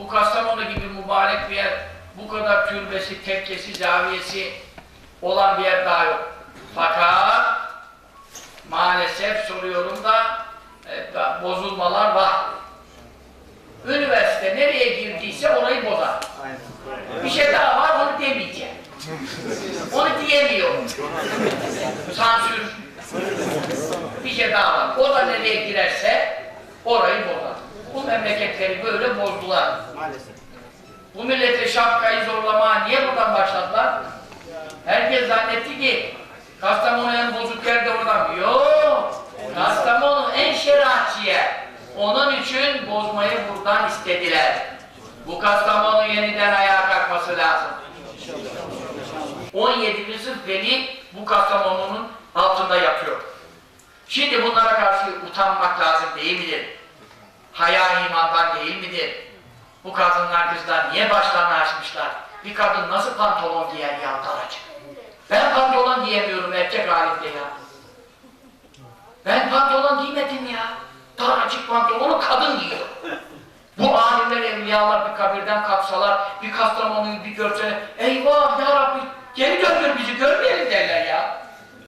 Bu Kastamonu gibi mübarek bir yer, bu kadar türbesi, tekkesi, zaviyesi olan bir yer daha yok. Fakat maalesef soruyorum da e, bozulmalar var. Üniversite nereye girdiyse orayı bozar. Bir şey daha var onu demeyeceğim. Onu diyemiyorum. Sansür. Bir şey daha var. O da nereye girerse orayı bozar. Bu memleketleri böyle bozdular. Maalesef. Bu millete şapkayı zorlamaya niye buradan başladılar? Herkes zannetti ki Kastamonu en bozuk yer de oradan. Yok. Kastamonu en şeriatçı. Onun için bozmayı buradan istediler. Bu Kastamonu yeniden ayağa kalkması lazım. 17. sınıf veli bu Kastamonu'nun altında yapıyor. Şimdi bunlara karşı utanmak lazım değil midir? Haya imandan değil midir? Bu kadınlar kızlar niye başlarını açmışlar? Bir kadın nasıl pantolon giyer ya daracık? Ben pantolon giyemiyorum erkek halimde ya. Ben pantolon giymedim ya. Daracık pantolonu kadın giyiyor. Bu alimler, evliyalar bir kabirden kalksalar, bir Kastamonu'yu bir görseler, eyvah ya Rabbi geri döndür bizi görmeyelim derler ya.